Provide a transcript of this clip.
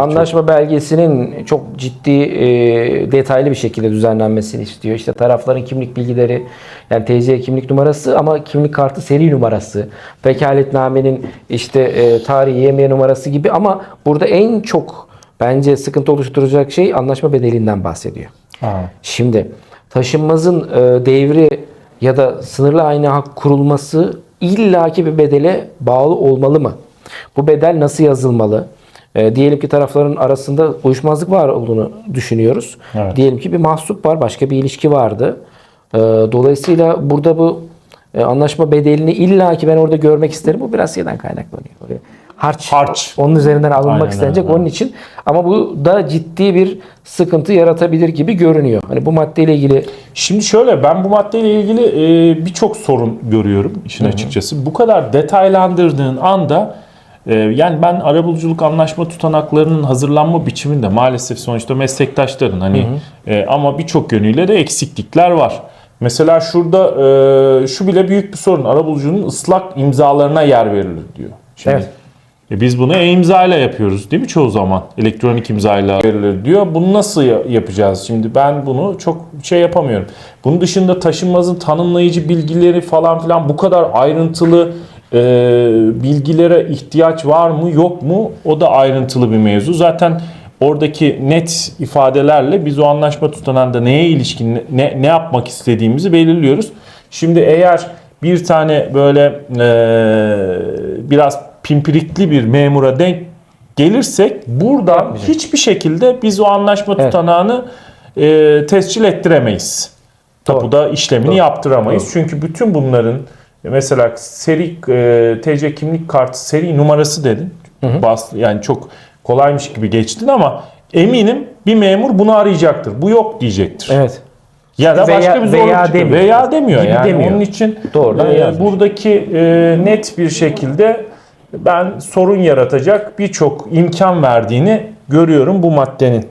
Anlaşma belgesinin çok ciddi e, detaylı bir şekilde düzenlenmesini istiyor. İşte tarafların kimlik bilgileri yani TC kimlik numarası ama kimlik kartı seri numarası, vekaletnamenin işte e, tarihi YM numarası gibi ama burada en çok bence sıkıntı oluşturacak şey anlaşma bedelinden bahsediyor. Şimdi taşınmazın e, devri ya da sınırlı aynı hak kurulması illaki bir bedele bağlı olmalı mı? Bu bedel nasıl yazılmalı? E, diyelim ki tarafların arasında uyuşmazlık var olduğunu düşünüyoruz. Evet. Diyelim ki bir mahsup var, başka bir ilişki vardı. E, dolayısıyla burada bu e, anlaşma bedelini illaki ben orada görmek isterim. Bu biraz şeyden kaynaklanıyor. Böyle harç, Harç. onun üzerinden alınmak Aynen istenecek. öyle. Onun için ama bu da ciddi bir sıkıntı yaratabilir gibi görünüyor. Hani bu maddeyle ilgili Şimdi şöyle ben bu maddeyle ilgili e, birçok sorun görüyorum işin açıkçası. Bu kadar detaylandırdığın anda yani ben arabuluculuk anlaşma tutanaklarının hazırlanma biçiminde maalesef sonuçta meslektaşların hani e, ama birçok yönüyle de eksiklikler var. Mesela şurada e, şu bile büyük bir sorun. Arabulucunun ıslak imzalarına yer verilir diyor. Şimdi, Evet. e biz bunu e-imza ile yapıyoruz değil mi çoğu zaman? Elektronik imzayla verilir diyor. Bunu nasıl ya- yapacağız? Şimdi ben bunu çok şey yapamıyorum. Bunun dışında taşınmazın tanımlayıcı bilgileri falan filan bu kadar ayrıntılı e, bilgilere ihtiyaç var mı yok mu? O da ayrıntılı bir mevzu. Zaten oradaki net ifadelerle biz o anlaşma tutanağında neye ilişkin ne, ne yapmak istediğimizi belirliyoruz. Şimdi eğer bir tane böyle e, biraz pimpirikli bir memura denk gelirsek buradan Yapmayacak. hiçbir şekilde biz o anlaşma Evet. tutanağını e, tescil ettiremeyiz. Doğru. Tapuda işlemini Doğru. yaptıramayız. Çünkü bütün bunların mesela seri e, TC kimlik kartı seri numarası dedin. Bas, yani çok kolaymış gibi geçtin ama eminim bir memur bunu arayacaktır. Bu yok diyecektir. evet Ya da Veya- başka bir zorluk veya çıkıyor. demiyor. Veya demiyor Gibi yani. demiyor. Onun için Doğrudan e, yazmış. buradaki e, net bir şekilde ben sorun yaratacak birçok imkan verdiğini görüyorum bu maddenin.